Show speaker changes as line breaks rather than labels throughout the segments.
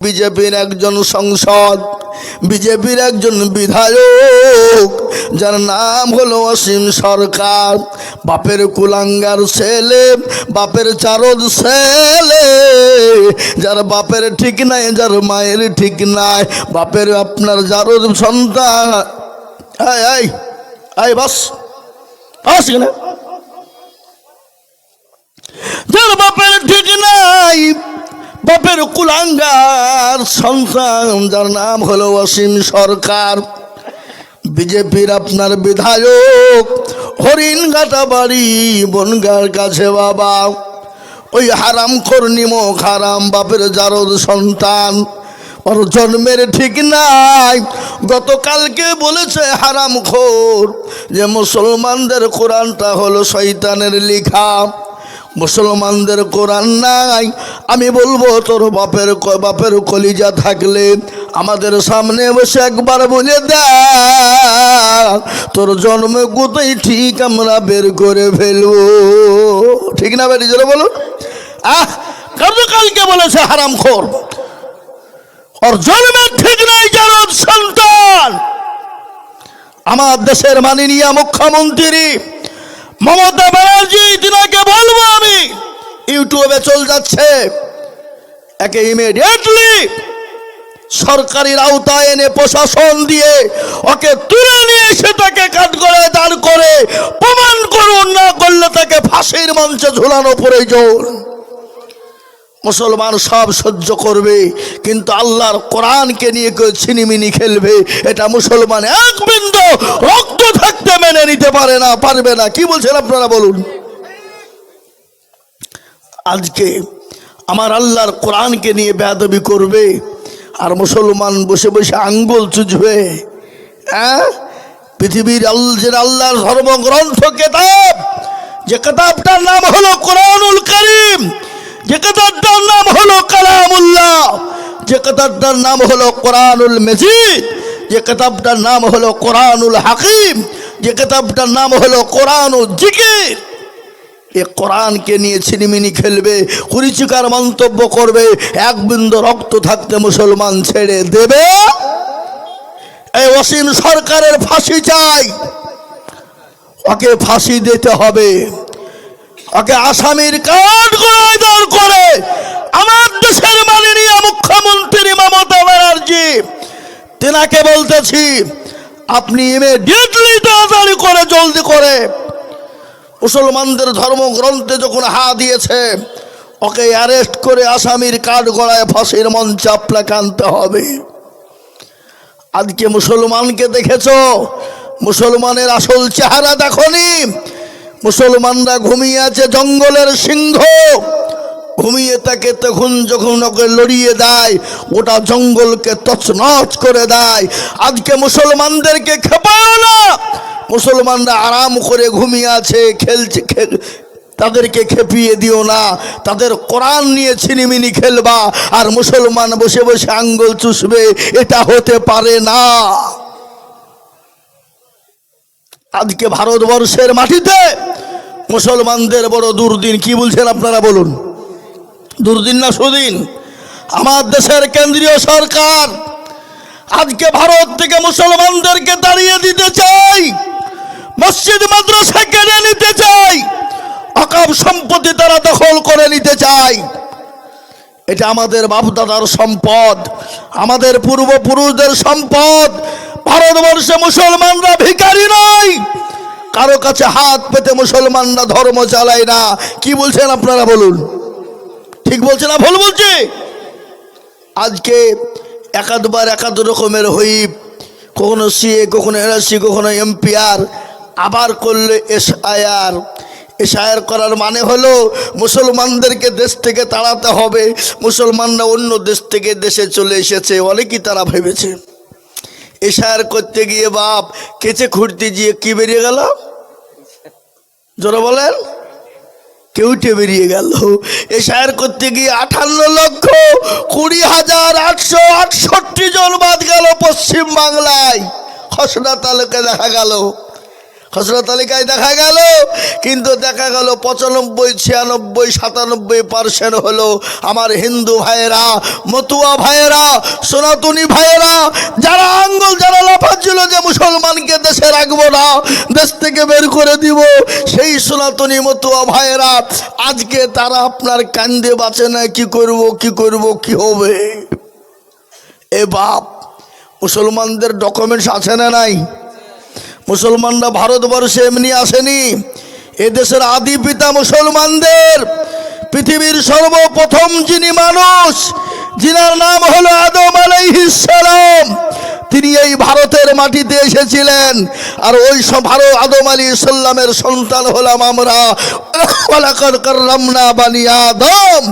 বিজেপির একজন সংসদ, বিজেপির একজন বিধায়ক, যার নাম হলো অসীম সরকার। বাপের কুলাঙ্গার ছেলে, বাপের চারদ ছেলে, যার বাপের ঠিক নাই, যার মায়ের ঠিক নাই। বাপের আপনার জারদ সন্তান। আয় বাস। বাস। যার বাপের ঠিক নাই বাপের কুলাঙ্গার সন্তান, যার নাম হলো অসীম সরকার। বিজেপির আপনার বিধায়ক হরিণঘাটা বাড়ি, বনগার কাছে বাবা। ওই হারাম কর্ণিম হারাম, বাপের জারদ সন্তান। ওর জন্মের ঠিক নাই। গতকালকে বলেছে হারাম খোর যে মুসলমানদের কোরআনটা হলো শয়তানের লেখা। মুসলমানদের কোরআন নাই। আমি বলব, তোর বাপের বাপের কলিজা থাকলে আমাদের সামনে বসে একবার বলে দেখ, তোর জন্ম কোথায় ঠিক আমরা বের করে ফেলব। ঠিক না বেরি জোরে বলুন। আহ কালকে বলেছে হারাম খোর। ওর জন্মের ঠিক নাই জারদ সন্তান। আমার দেশের মাননীয় মুখ্যমন্ত্রী মমতা ব্যানার্জি, তিনাকে বলব আমি। ইউটিউবে চল যাচ্ছে। একে ইমিডিয়েটলি সরকারি আওতায় এনে প্রশাসন দিয়ে ওকে তুলে নিয়ে সেটাকে কাট করে দাঁড় করে প্রমাণ করুন, না করলে তাকে ফাঁসির মঞ্চে ঝুলানো প্রয়োজন। মুসলমান সব সহ্য করবে, কিন্তু আল্লাহর কোরআনকে নিয়ে কেউ ছিনিমিনি খেলবে। এটা মুসলমান এক বিন্দু রক্ত থাকতে মেনে নিতে পারে না, পারবে না। কি বলছেন আপনারা বলুন? আজকে আমার আল্লাহর কোরআনকে নিয়ে বেয়াদবি করবে, আর মুসলমান বসে বসে আঙ্গুল চুজবে হ্যাঁ? পৃথিবীর আল আল্লাহর ধর্মগ্রন্থ কেতাব, যে কেতাবটার নাম হলো কোরআনুল করিম যে কেতাবটার নাম হলো কালামুল্লাহ। যে কেতাবটার নাম হলো কোরআনুল মজিদ। যে কেতাবটার নাম হলো কোরআনুল হাকিম। যে কেতাবটার নাম হলো কোরআনুল জিকির। এ কোরআনকে নিয়ে ছিনিমিনি খেলবে কুরিচিকার মন্তব্য করবে, এক বিন্দু রক্ত থাকতে মুসলমান ছেড়ে দেবে। এই অসীম সরকারের ফাঁসি চাই। ওকে ফাঁসি দিতে হবে। ওকে আসামির কাঠ গড়ায় দাঁড় করে। আমার দেশের মাননীয় মুখ্যমন্ত্রী মমতা ব্যানার্জি, তেনাকে বলতেছি, আপনি ইমিডিয়েটলি তাড়াতাড়ি করে জলদি করে মুসলমানদের ধর্মগ্রন্থে যখন হা দিয়েছে, ওকে অ্যারেস্ট করে আসামির কাঠ গড়ায় ফাঁসির মঞ্চে আপনাকে আনতে হবে। আজকে মুসলমানকে দেখেছ? মুসলমানের আসল চেহারা দেখনি? মুসলমানরা ঘুমিয়ে আছে জঙ্গলের সিংহ। ঘুমিয়ে থাকে তখন যখন ওকে লড়িয়ে দেয়, গোটা জঙ্গলকে তছনছ করে দেয়। আজকে মুসলমানদেরকে খেপাও না। মুসলমানরা আরাম করে ঘুমিয়ে আছে, খেলছে তাদেরকে খেপিয়ে দিও না। তাদের কোরআন নিয়ে ছিনিমিনি খেলবা, আর মুসলমান বসে বসে আঙ্গুল চুষবে, এটা হতে পারে না। আজকে ভারতবর্ষের মাটিতে মুসলমানদের বড় দুর্দিন, কি বলছেন আপনারা বলুন? দুর্দিন না সুদিন? আমার দেশের কেন্দ্রীয় সরকার আজকে ভারত থেকে মুসলমানদেরকে দাঁড়িয়ে দিতে চাই, মসজিদ, মাদ্রাসা কেড়ে নিতে চাই অকাব সম্পত্তি তারা দখল করে নিতে চায় এটা আমাদের বাপদাদার সম্পদ, আমাদের পূর্বপুরুষদের সম্পদ ভারতবর্ষে মুসলমানরা ভিখারি নয়। কারও কাছে হাত পেতে মুসলমানরা ধর্ম চালায় না। কি বলছেন আপনারা বলুন? ঠিক বলছে না ভুল বলছে? আজকে একাধবার একাধ রকমের হুইপ কখনো সিএ, কখনো এনআরসি, কখনো এমপিআর, আবার করলে এসআইআর। এসআইআর করার মানে হলো মুসলমানদেরকে দেশ থেকে তাড়াতে হবে। মুসলমানরা অন্য দেশ থেকে দেশে চলে এসেছে, অনেকই তারা ভেবেছে। এসআইআর করতে গিয়ে বাপ কেচে খুঁড়তে গিয়ে কি বেরিয়ে গেল? জোরা বলেন। কেউ কেউটে বেরিয়ে গেল। এশায়ার করতে গিয়ে আঠান্ন লক্ষ কুড়ি হাজার আটশো আটষট্টি জন বাদ গেল পশ্চিম বাংলায় খসড়া তালুকে দেখা গেল। খসড়া তালিকায় দেখা গেল, কিন্তু দেখা গেল পঁচানব্বই, ছিয়ানব্বই, সাতানব্বই পার্সেন্ট হলো আমার হিন্দু ভাইয়েরা, মতুয়া ভাইয়েরা, সনাতনী ভাইয়েরা, যারা আঙ্গুল, যারা লাফাচ্ছিল যে মুসলমানকে দেশে রাখব না, দেশ থেকে বের করে দিব, সেই সনাতনী মতুয়া ভাইয়েরা, আজকে তারা আপনার কান্দে বাঁচে না, কি করব কি করব, কি হবে? এ বাপ, মুসলমানদের ডকুমেন্টস আছে না নাই? মুসলমানরা ভারতবর্ষে এমনি আসেনি। এদেশের আদি পিতা মুসলমানদের। পৃথিবীর সর্বপ্রথম যিনি মানুষ, যিনার নাম হলো আদম আলাইহিসসালাম তিনি এই ভারতের মাটিতে এসেছিলেন। আর ওই ভারত, আদম আলী সাল্লামের সন্তান হলাম আমরা। কাররামনা বানি আদম।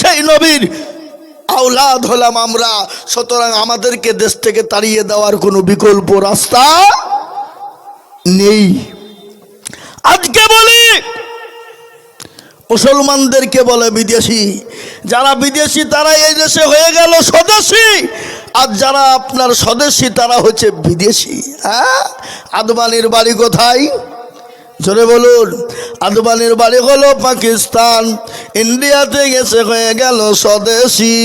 সেই নবীর আওলাদ হলাম আমরা। সুতরাং আমাদেরকে দেশ থেকে তাড়িয়ে দেওয়ার কোনো বিকল্প রাস্তা নেই। আজকে বলি, মুসলমানদেরকে বলে বিদেশি। যারা বিদেশি তারা এই দেশে হয়ে গেল স্বদেশী। আর যারা আপনার স্বদেশী, তারা হচ্ছে বিদেশি। হ্যাঁ? আদমানির বাড়ি কোথায়? জোরে বলুন, আদবানির বাড়ি হলো পাকিস্তান, ইন্ডিয়াতে গেছে হয়ে গেল স্বদেশি।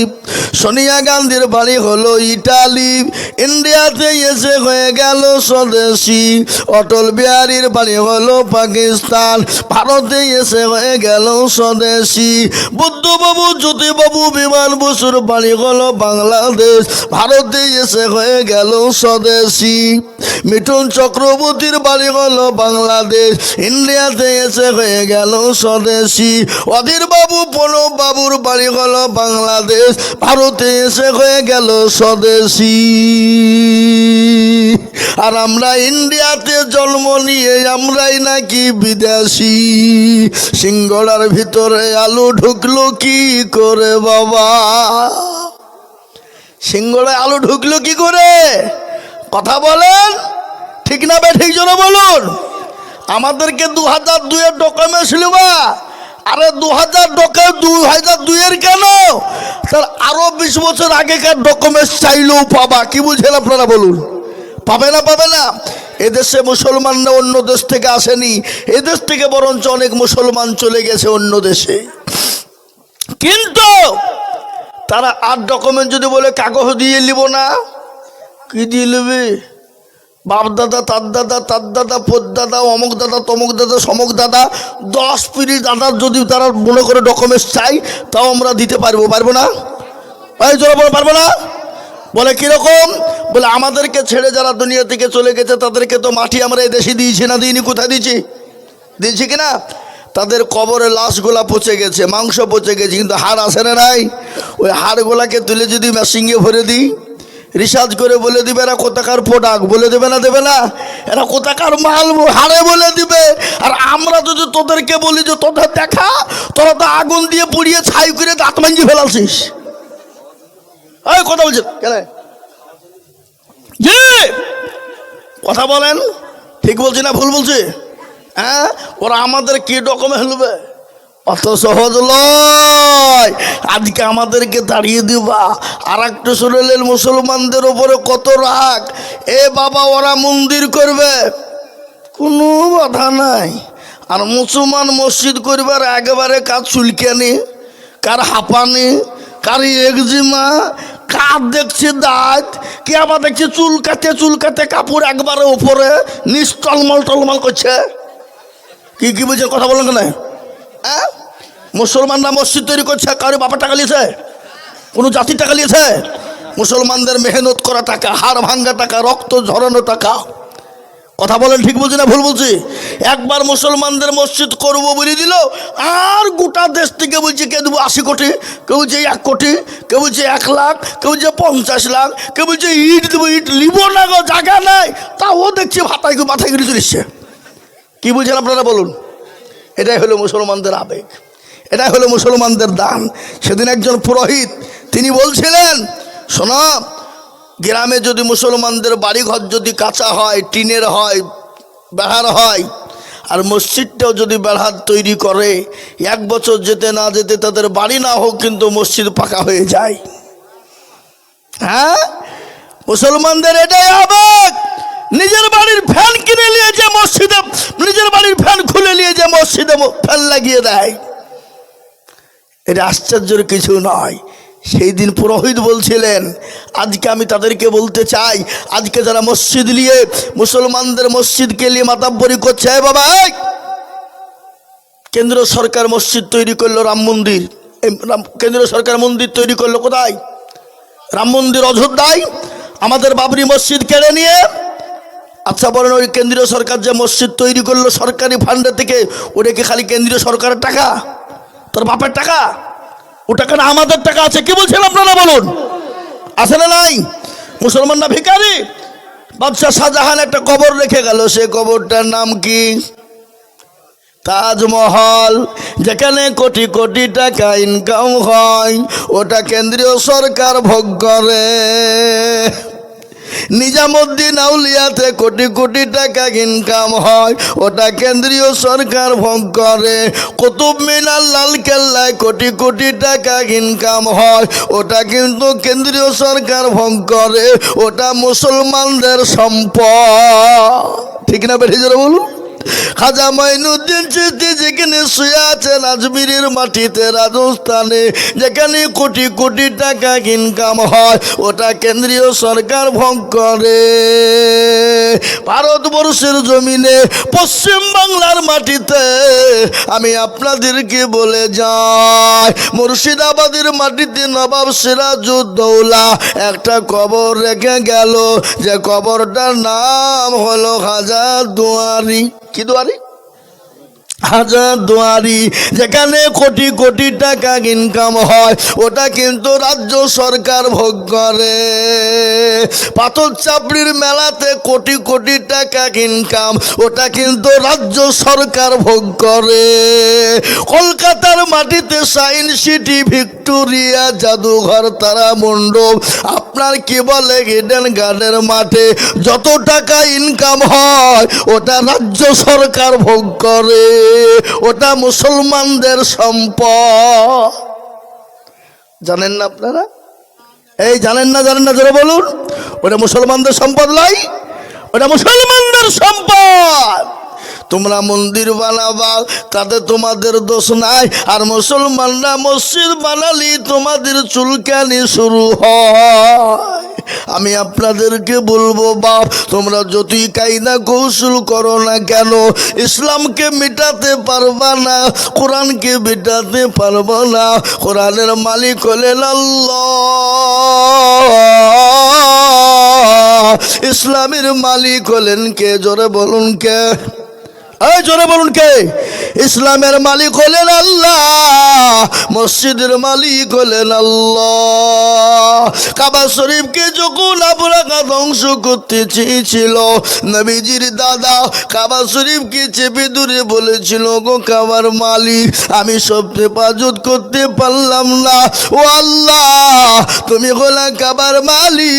সোনিয়া গান্ধীর বাড়ি হলো ইটালি, ইন্ডিয়াতে গেছে হয়ে গেল স্বদেশি। অটল বিহারীর বাড়ি হলো পাকিস্তান, ভারতে এসে হয়ে গেল স্বদেশি। বুদ্ধবাবু জ্যোতিবাবু বিমান বসুর বাড়ি হলো বাংলাদেশ। ভারতে এসে হয়ে গেল স্বদেশি। মিঠুন চক্রবর্তীর বাড়ি হলো বাংলাদেশ। ইন্ডিয়াতে এসে হয়ে গেল স্বদেশি। অধীর বাবু, প্রণব বাবুর বাড়ি হলো বাংলাদেশ। ভারতে এসে হয়ে গেল স্বদেশি। আর আমরা ইন্ডিয়াতে জন্ম নিয়ে আমরাই নাকি বিদেশি। সিঙ্গড়ার ভিতরে আলু ঢুকলো কি করে বাবা? সিঙ্গড়ায় আলু ঢুকলো কি করে? কথা বলেন। ঠিক না বে, ঠিক জন্য বলুন। আমাদেরকে দু হাজার দুইয়ের ডকুমেন্টস লিবা আরে দু হাজার ডকে দু হাজার দুইয়ের কেন? তার আরও বিশ বছর আগেকার ডকুমেন্টস চাইলেও পাবা। কি বুঝেন আপনারা বলুন? পাবে না পাবে না। এদেশে মুসলমানরা অন্য দেশ থেকে আসেনি। এদেশ থেকে বরঞ্চ অনেক মুসলমান চলে গেছে অন্য দেশে। কিন্তু তারা আর ডকুমেন্ট যদি বলে, কাগজ দিয়ে নিব না, কি দিয়ে নেবে বাপ দাদা তার দাদা তার দাদা পোদ দাদা অমুক দাদা তমুক দাদা সমক দাদা দশ পিড়ি দাদার যদি তারা মনে করে ডকুমেন্টস চাই, তাও আমরা দিতে পারব পারব না? পারব না? বলে, কীরকম? বলে, আমাদেরকে ছেড়ে যারা দুনিয়া থেকে চলে গেছে, তাদেরকে তো মাটি আমরা দেশে দিয়েছি না, দিইনি, কোথায় দিয়েছি? দিয়েছি কিনা? তাদের কবরে লাশগুলা পচে গেছে, মাংস পচে গেছে, কিন্তু হাড় আসে না নাই? ওই হাড়গুলাকে তুলে যদি মেশিংয়ে ভরে দিই, রিসার্চ করে বলে দিবে, এরা কোথাকার প্রোডাক্ট? বলে দেবে না দেবে না? এরা কোথাকার মাল? হারে বলে দিবে। আর আমরা যদি তোদেরকে বলি যে, তোদের দেখা, তোরা তো আগুন দিয়ে পুড়িয়ে ছাই করে দাঁত মাঞ্জি ফেলাছিস। কথা বলছেন? কেন জি! কথা বলেন ঠিক বলছি না ভুল বলছি? হ্যাঁ ওরা আমাদের কি ডকুমেন্ট নেবে? অত সহজ লয়। আজকে আমাদেরকে দাঁড়িয়ে দিবা। আর একটু শুনলেন মুসলমানদের ওপরে কত রাগ। এ বাবা ওরা মন্দির করবে। কোনো বাধা নাই। আর মুসলমান মসজিদ করবার একেবারে কাজ চুলকানি কার হাঁপানি কার একজিমা কার দেখছি দাঁত, কে আবার দেখছি চুল কাটে চুল কাটে, কাপড় একবারে ওপরে নিচ টলমল টলমল করছে। কি কি বলছে, কথা বলেন কেন? হ্যাঁ? মুসলমানরা মসজিদ তৈরি করছে, কারও বাবা টাকা লিয়েছে কোনো জাতি টাকা লিয়েছে মুসলমানদের মেহনত করা টাকা, হাড় ভাঙ্গা টাকা, রক্ত ঝরানো টাকা। কথা বলেন ঠিক বলছি না ভুল বলছি? একবার মুসলমানদের মসজিদ করব বলে দিল, আর গোটা দেশ থেকে বলছে, কে দেবো? আশি কোটি। কেউ বলছে, এক কোটি। কেউ বলছে, এক লাখ। কেউ বলছে, পঞ্চাশ লাখ। কেউ বলছে, ইট দেবো, ইট লিব না গো, জায়গা নাই। তাও দেখছি, ভাতায় মাথায় গিয়ে চলে এসছে কি বুঝেন আপনারা বলুন? এটাই হলো মুসলমানদের আবেগ। এটাই হলো মুসলমানদের দান। সেদিন একজন পুরোহিত, তিনি বলছিলেন, শোনো গ্রামে যদি মুসলমানদের বাড়িঘর যদি কাঁচা হয়, টিনের হয়, বেড়ার হয়, আর মসজিদটাও যদি বেড়ার তৈরি করে, এক বছর যেতে না যেতে তাদের বাড়ি না হোক কিন্তু মসজিদ পাকা হয়ে যায়। হ্যাঁ? মুসলমানদের এটাই আবেগ। নিজের বাড়ির ফ্যান কিনে নিয়ে যে মসজিদে, নিজের বাড়ির ফ্যান খুলে নিয়ে যে মসজিদে ফ্যান লাগিয়ে দেয়। এটা আশ্চর্যের কিছু নয়। সেই দিন পুরোহিত বলছিলেন, আজকে আমি তাদেরকে বলতে চাই, আজকে যারা মসজিদ নিয়ে, মুসলমানদের মসজিদকে নিয়ে মাতাব্বরি করছে "এই বাবা কেন্দ্র সরকার মসজিদ তৈরি করল রাম মন্দির। কেন্দ্র সরকার মন্দির তৈরি করল কোথায়? রাম মন্দির অযোধ্যায়। আমাদের বাবরি মসজিদ কেড়ে নিয়ে আচ্ছা বলেন, ওই কেন্দ্রীয় সরকার যে মসজিদ তৈরি করল সরকারি ফান্ডে থেকে, ওটা কি খালি কেন্দ্রীয় সরকারের টাকা? তোর বাপের টাকা? ও কেন আমাদের টাকা আছে? কি বলছেন আপনারা বলুন? আছে না নাই? মুসলমান না ভিকারি বাদশাহ শাহজাহান একটা কবর রেখে গেল। সে কবরটার নাম কি? তাজমহল, যেখানে কোটি কোটি টাকা ইনকাম হয়। ওটা কেন্দ্রীয় সরকার ভোগ করে। নিজামুদ্দিন আউলিয়াতে কোটি কোটি টাকা ইনকাম হয়। ওটা কেন্দ্রীয় সরকার ভোগ করে। কুতুব মিনার লাল কেল্লায় কোটি কোটি টাকা ইনকাম হয়। ওটা কিন্তু কেন্দ্রীয় সরকার ভোগ করে। ওটা মুসলমানদের সম্পদ। ঠিক না বেঠে যারা বলুন? খাজা মাইনুদ্দিন চিস্তি যেখানে শুয়ে আছেন আজমিরের মাটিতে রাজস্থানে, যেখানে কোটি কোটি টাকা ইনকাম হয়, ওটা কেন্দ্রীয় সরকার ভঙ্গ করে। ভারতবর্ষের জমিনে পশ্চিম বাংলার মাটিতে আমি আপনাদেরকে বলে যাই, মুর্শিদাবাদের মাটিতে নবাব সিরাজউদ্দৌলা একটা কবর রেখে গেল, যে কবরটার নাম হলো হাজার দুয়ারি। কি দুয়ারি হাজার দুয়ারি, যেখানে কোটি কোটি টাকা ইনকাম হয়, ওটা কিন্তু রাজ্য সরকার ভোগ করে। পাথর চাপড়ির মেলাতে কোটি কোটি টাকা ইনকাম ওটা কিন্তু রাজ্য সরকার ভোগ করে। কলকাতার মাটিতে সাইন্স সিটি ভিক্টোরিয়া জাদুঘর, তারা মণ্ডপ। আপনার কি বলে হিডেন গার্ডেন মাঠে যত টাকা ইনকাম হয়, ওটা রাজ্য সরকার ভোগ করে। ওটা মুসলমানদের সম্পদ। জানেন না আপনারা? এই জানেন না জানেন না যারা বলুন। ওটা মুসলমানদের সম্পদ নয় ওটা মুসলমানদের সম্পদ। তোমরা মন্দির বানাবা, তাতে তোমাদের দোষ নাই, আর মুসলমানরা মসজিদ বানালি তোমাদের চুলকানি শুরু হয়। আমি আপনাদেরকে বলব, বাপ, তোমরা যতই কায়দা কৌশল করো না কেন, ইসলামকে মেটাতে পারবা না, কোরআনকে মেটাতে পারব না, কোরআনের মালিক হলেন ইসলামের মালিক হলেন কে? জোরে বলুন কে? এই জোরে বলুন কে? ইসলামের মালিক হলেন আল্লাহ, মসজিদের মালিক হলেন আল্লাহ। কাবা শরীফকে যখন আপনারা ধ্বংস করতে চেয়েছিল, নবীজির দাদা কাবা শরীফকে চেপে দূরে বলেছিল, গো কাবার মালিক, আমি সব হেফাজত করতে পারলাম না। ও আল্লাহ, তুমি হলা কাবার মালিক।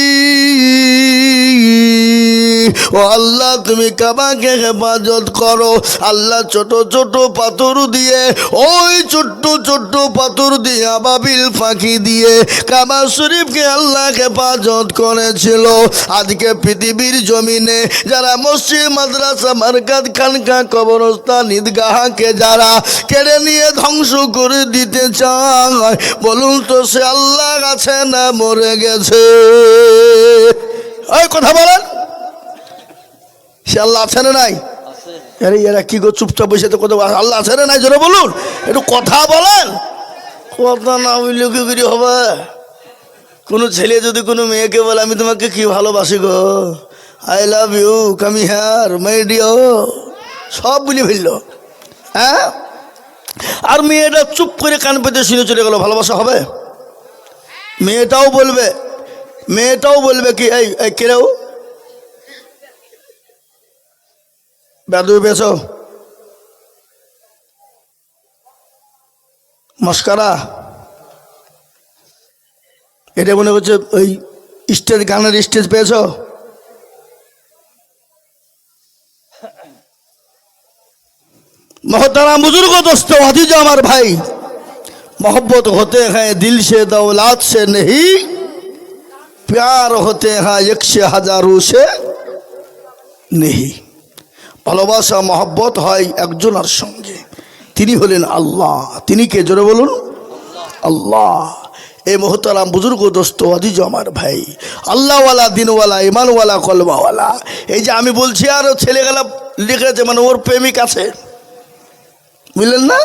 ও আল্লাহ, তুমি কাবাকে হেফাজত করো। আল্লাহ ছোট ছোট পাথর দিয়ে, ওই ছোট্ট ছোট্ট পাথর দিয়ে আবাবিল ফাঁকি দিয়ে কাবা শরীফকে আল্লাহ হেফাজত করেছিল। আজকে পৃথিবীর জমিনে যারা মসজিদ, মাদ্রাসা মার্কাত খানকা, কবরস্থান, ঈদগাহকে যারা কেড়ে নিয়ে ধ্বংস করে দিতে চায়, বলুন তো সে আল্লাহ আছে না মরে গেছে? ওই কথা বলেন। সে আল্লাহ আছে না নাই? আরে এরা কি গো চুপচাপ বসে তো কথা আল্লাহ আছে না নাই? জোরে বলুন। একটু কথা বলেন। কথা না বললে কি করি হবে? কোনো ছেলে যদি কোনো মেয়েকে বলে, আমি তোমাকে কি ভালোবাসি গো? আই লাভ ইউ কামি হ্যার মাই ডিও সব বলে ফেলল। হ্যাঁ? আর মেয়েটা চুপ করে কান পেতে শুনে চলে গেল। ভালোবাসা হবে? মেয়েটাও বলবে। মেয়েটাও বলবে কি, এই এই কেউ বেদু বেছো মস্কারা এটা মনে হচ্ছে ওই স্টেজ গানের স্টেজ পেয়েছ मोहतराम बुजुर्ग दोस्तों हदीज আমার भाई मोहब्बत होते हैं दिल से दौलात से नहीं प्यार होते हैं एक से हजारों से নেহি ভালোবাসা, মহব্বত হয় একজনের সঙ্গে। তিনি হলেন আল্লাহ। তিনি কে? জোরে বলুন। আল্লাহ। এ মোহতারাম বুজুর্গ দোস্ত আজিজ আমার ভাই। আল্লাহওয়ালা, দিনওয়ালা ইমানওয়ালা কলমাওয়ালা এই যে আমি বলছি, আর ছেলেগুলা লিখেছে মানে ওর প্রেমিক আছে। বুঝলেন না?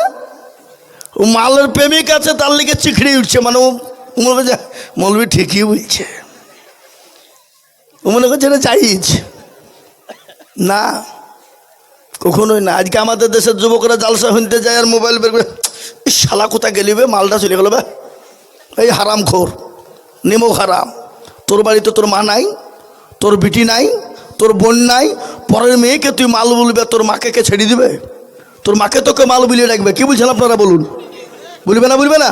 ও মালের প্রেমিক আছে, তার লিগে চিখড়ে উঠছে মানে ও মনে করছে মৌলবি ঠিকই বলছে। ও মনে করছে চাইজ না। কখনোই না। আজকে আমাদের দেশের যুবকরা জালসা শুনতে যায় আর মোবাইল বের করে শালা, কোথায় গেলি বে? মালটা চলে গেল বে? এই হারাম খোর, নেমো হারাম। তোর বাড়িতে তোর মা নাই, তোর বিটি নাই, তোর বোন নাই, পরের মেয়েকে তুই মাল বলবে, তোর মাকে কে ছেড়ে দিবে? তোর মাকে তোকে মাল বুলিয়ে রাখবে। কি বলছেন আপনারা বলুন? বলবে না বলবে না?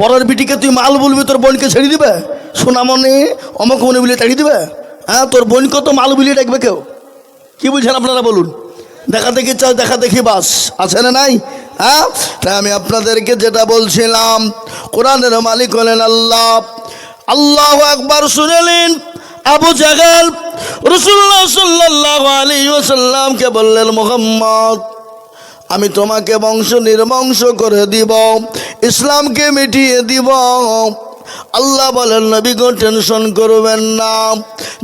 পরের বিটিকে তুই মাল বলবি, তোর বোনকে ছেড়ে দিবে? সোনামনে অমক মনে বলে তাড়িয়ে দিবে? হ্যাঁ তোর বোনকে তো মাল বুলিয়ে রাখবে কেউ। কি বলছেন আপনারা বলুন? দেখা দেখি চাও দেখা দেখি বাস। আছে না নাই? হ্যাঁ? তাই আমি আপনাদেরকে যেটা বলছিলাম, কোরআনের মালিক হলেন আল্লাহ। আল্লাহ একবার শুনেলেন আবু জাগাল রসুল্লাহ সাল্লাহ আলী ওসাল্লামকে বললেন, মোহাম্মদ, আমি তোমাকে বংশ নির্বংশ করে দিব, ইসলামকে মিটিয়ে দিব। আল্লাহ বলেন, নবী গো, টেনশন করবেন না।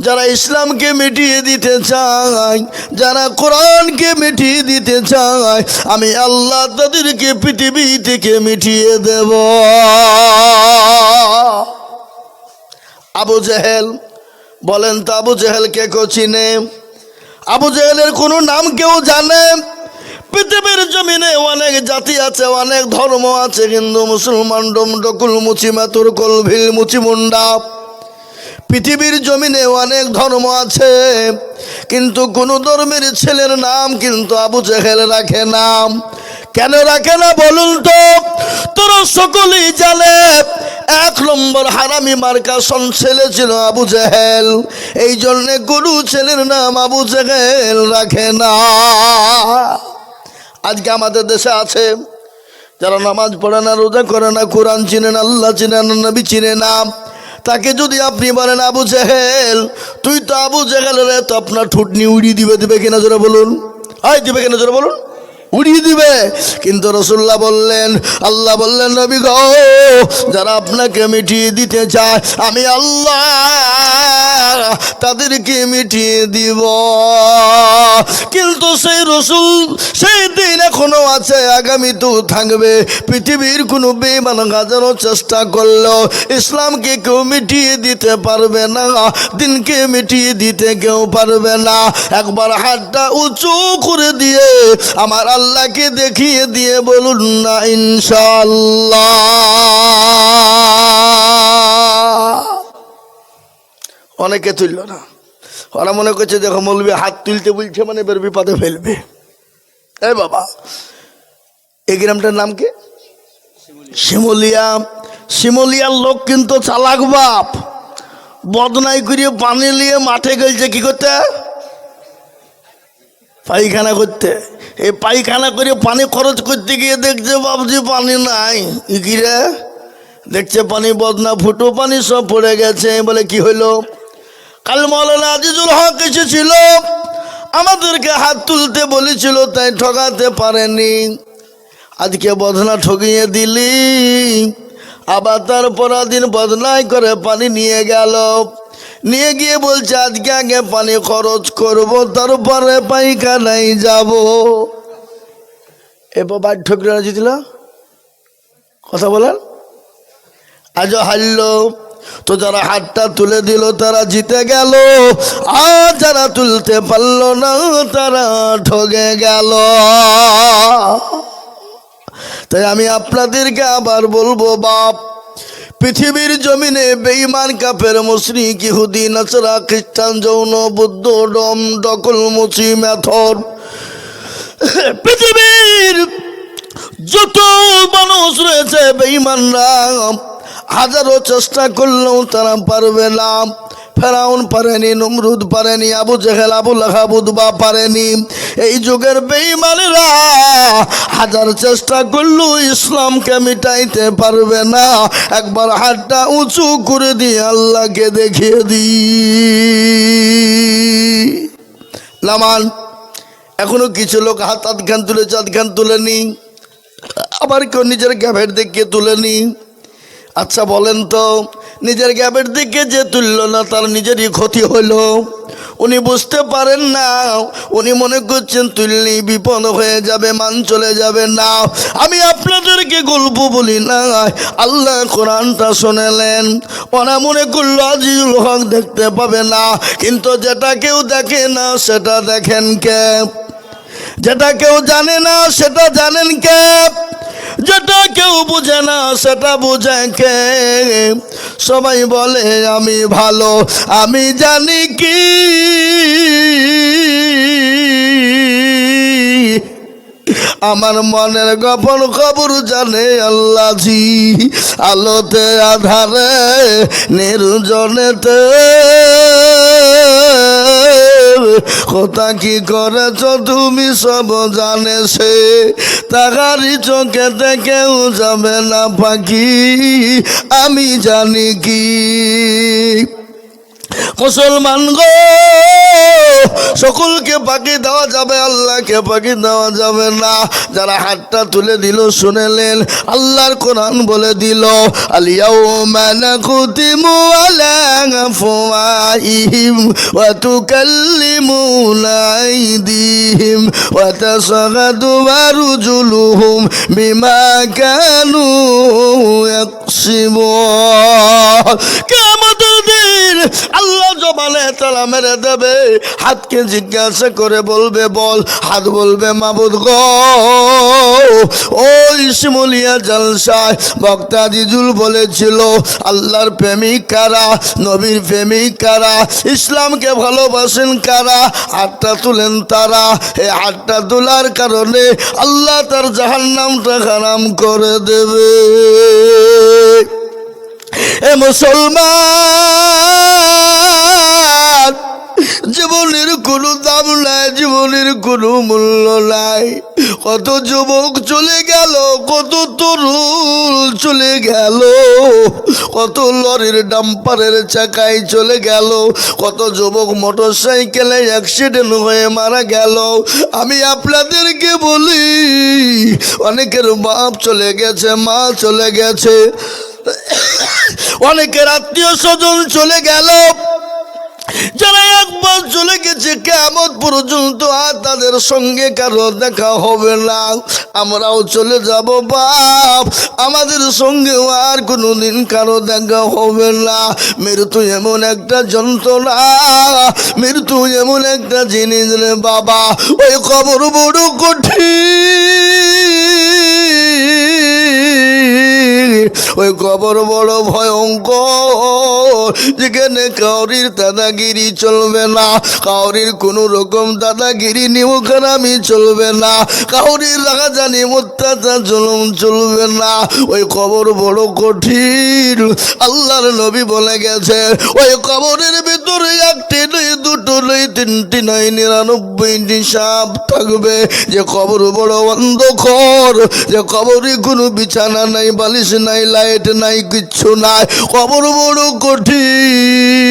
যারা ইসলামকে মিটিয়ে দিতে চায়, যারা কোরআনকে মিটিয়ে দিতে চায়, আমি আল্লাহ তাদেরকে পৃথিবী থেকে মিটিয়ে দেব। আবু জেহেল বলেন, তো আবু জেহেলকে কচিনে আবু জেহেলের কোনো নাম কেউ জানে? পৃথিবীর জমিনে অনেক জাতি আছে, অনেক ধর্ম আছে, হিন্দু, মুসলমান ডোম ডকুল মুচি মাতুর, কলভিল, মুচি মুন্ডা। পৃথিবীর জমিনে অনেক ধর্ম আছে, কিন্তু কোন ধর্মের ছেলের নাম কিন্তু আবু জেহেল রাখে নাম কেন রাখে না বলুন তো? তোর সকলেই জানে, এক নম্বর হারামি মার্কা সন ছেলে ছিল আবু জেহেল। এই জন্যে গরু ছেলের নাম আবু জেহেল রাখে না। আজকে আমাদের দেশে আছে। যারা নামাজ পড়ে না, রোজা করে না, কোরআন চিনে না, আল্লাহ চিনে না, নবী চিনে না, তাকে যদি আপনি বলেন, আবু জেহেল, তুই তো আবু জেহেল রে তো আপনার ঠুটনি উড়িয়ে দিবে দিবে কিনা জোরে বলুন? আয়, দিবে কিনা জোরে বলুন? উড়িয়ে দিবে। কিন্তু রসুল্লাহ বললেন, আল্লাহ বললেন, নবী গো, যারা আপনাকে মিটিয়ে দিতে চায়, আমি আল্লাহ তাদেরকে মিটিয়ে দিব। কিন্তু সেই রসুল সেই দিন এখনও আছে, আগামী আগামীতেও থাকবে। পৃথিবীর কোনো বেমান গাজারও চেষ্টা করলেও ইসলামকে কেউ মিটিয়ে দিতে পারবে না, দিনকে মিটিয়ে দিতে কেউ পারবে না। একবার হাতটা উঁচু করে দিয়ে আমার আল্লাহকে দেখিয়ে দিয়ে বলুন না ইনশাল্লাহ অনেকে তুলল না। ওরা মনে করছে, দেখো, মৌলবি হাত তুলতে বলছে মানে বের বিপদে ফেলবে। এ বাবা, এই গ্রামটার নাম কি? শিমলিয়া। শিমলিয়ার লোক কিন্তু চালাক বাপ। বদনাই করিয়ে পানি নিয়ে মাঠে গেলছে, কি করতে? পায়খানা করতে। এই পায়খানা করে পানি খরচ করতে গিয়ে দেখছে বাবজি পানি নাই। ই কি রে? দেখছে পানি বদনা, ফুটো পানি সব পড়ে গেছে। বলে, কি হইল? কাল মৌলানা আজিজুল হক এসেছিল। আমাদেরকে হাত তুলতে বলেছিল, তাই ঠকাতে পারেনি। আজকে বদনা ঠকিয়ে দিলি। আবার তার পরাদিন বদনাই করে পানি নিয়ে গেল। নিয়ে গিয়ে বলছে, আজকে আগে পানি খরচ করব, তারপরে পাইখানায় যাব। এবার বাড়ি ঠকরে রাজি দিল? কথা বলেন। আজও হারলো, তো যারা হাতটা তুলে দিল, তারা জিতে গেল। আর যারা তুলতে পারল না, তারা ঠগে গেল। তাই আমি আপনাদেরকে আবার বলব, বাপ, পৃথিবীর জমিনে বেঈমান কাপের মুসরিক ইহুদি নাচরা খ্রিস্টান, যৌন, বুদ্ধ, ডম, ডকল, মুচি মেথর পৃথিবীর যত মানুষ রয়েছে বেঈমানরা, হাজারো চেষ্টা করলেও তারা পারবে না। ফেরাউন পারেনি, নমরুদ পারেনি, আবু জেহেল, আবু লাহাবুদবা পারেনি। এই যুগের বেঈমানেরা হাজার চেষ্টা করলেও ইসলামকে মিটাইতে পারবে না। একবার হাতটা উঁচু করে দিয়ে আল্লাহকে দেখিয়ে দিই লামান, এখনও কিছু লোক হাত হাত খান তুলেছে হাত খান তুলেনি। আবার কেউ নিজের গ্যাভের দিকে তুলেনি। আচ্ছা বলেন তো নিজের গ্যাবের দিকে যে তুলল না, তার নিজেরই ক্ষতি হলো। উনি বুঝতে পারেন না, উনি মনে করছেন তুললি বিপদ হয়ে যাবে, মান চলে যাবে না। আমি আপনাদেরকে গল্প বলি না, আল্লাহ কোরআনটা শোনালেন। ওরা মনে করল, আজিজুল হক দেখতে পাবে না, কিন্তু যেটা কেউ দেখে না, সেটা দেখেন কে? যেটা কেউ জানে না, সেটা জানেন কে? যেটা কেউ বুঝে না, সেটা বুঝে কে? সবাই বলে, আমি ভালো, আমি জানি কি। আমার মনের গোপন খবর জানে আল্লাহজি, আলোতে, আধারে, নির্জনেতে। কথা কি করেছ তুমি সব জানে সে? তাহারি চোখে কেউ যাবে না পাখি, আমি জানি কি। মুসলমান গো। সকলকে পাখি দেওয়া যাবে, আল্লাহকে পাখি দেওয়া যাবে না। যারা হাতটা তুলে দিল, শুনেলেন, আল্লাহর কোরআন বলে দিল আলিয়াউমা নাকুতিমু আলা আফওয়াহিম ওয়া তুকাল্লিমুনা আইদিহিম ওয়া তাশহাদু আরজুলুহুম বিমা আল্লাহ জবানে তালা মেরে দেবে। হাতকে জিজ্ঞাসা করে বলবে, বল। হাত বলবে, মাবুদ গ। ওই শিমুলিয়া জলসায়, বক্তা জিজুল বলেছিল, আল্লাহর প্রেমিক কারা, নবীর প্রেমিক কারা, ইসলামকে ভালোবাসেন কারা, হাতটা তুলেন তারা। এই হাতটা তোলার কারণে আল্লাহ তার জাহান্নামটা হারাম করে দেবে। এ মুসলমান, জীবনের কোনো দাম নাই, জীবনের কোনো মূল্য নাই। কত যুবক চলে গেল, কত তরুণ চলে গেল, কত লরির ডাম্পারের চাকায় চলে গেল, কত যুবক মোটর সাইকেলে অ্যাক্সিডেন্ট হয়ে মারা গেল। আমি আপনাদেরকে বলি, অনেকের বাপ চলে গেছে, মা চলে গেছে। অনেকের আত্মীয় স্বজন চলে গেল। যারা একবার চলে গেছে কেমন পর্যন্ত আর তাদের সঙ্গে কারও দেখা হবে না। আমরাও চলে যাব বাপ। আমাদের সঙ্গে আর কোনোদিন কারও দেখা হবে না। মৃত্যু এমন একটা যন্ত্রণা, মৃত্যু এমন একটা জিনিস রে বাবা। ওই খবর বড় কঠিন। ওই কবর বড় ভয়ঙ্কর। যেখানে কাউরির দাদাগিরি চলবে না, কাউরির কোনো রকম দাদাগিরি নিমুখানামি চলবে না, কাউরির রাগাজানি অত্যাচার জলম চলবে না। ওই কবর বড় কঠিন, আল্লাহর নবী বলে গেছে, ওই কবরের ভিতরে একটি নয়, দুটো নয়, তিনটি নয় নিরানব্বইটি সাপ থাকবে। যে কবর বড় অন্ধকার, যে কবরে কোনো বিছানা নাই, বালিশ নাই লাইট নাই কিচ্ছু নাই কবর বড় কঠিন।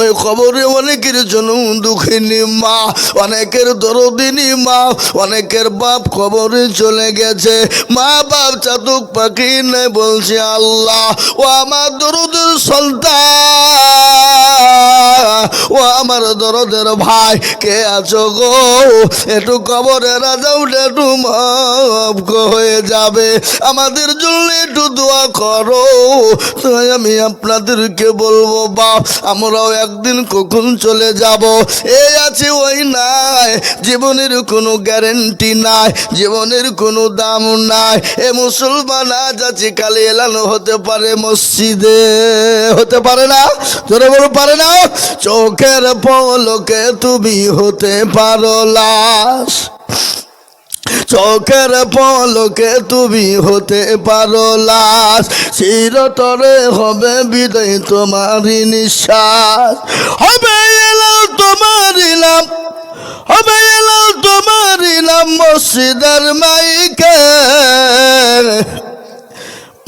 ওই কবরে অনেকের জন্য দুঃখিনী মা, অনেকের দরদিনী মা, অনেকের বাপ কবরে চলে গেছে। মা বাপ চাতুক পাখি নেই বলছে আল্লাহ, ও আমার দরদের সন্তান, ও আমার দরদের ভাই, কে আছো গো? একটু কবরে রাজা উঠে একটু মাফ হয়ে যাবে। আমাদের জন্য একটু দোয়া করো। তাই আমি আপনাদেরকে বলব, বাপ আমরাও একদিন কখন চলে যাব? এই আছে ওই নাই, জীবনের কোনো গ্যারেন্টি নাই, জীবনের কোনো দাম নাই। এ মুসলমান আজ আছে, কালে এলানো হতে পারে মসজিদে। হতে পারে না? জোরে বলো পারে না? চোখের পলকে তুমি হতে পারো লাশ। চোখের পলকে তুমি হতে পারো লাশ। চিরতরে হবে বিদায় তোমারই নিঃশ্বাস। হবে এলাম তোমার নাম, হবে এলাম তোমার নাম মসজিদের মাইকে।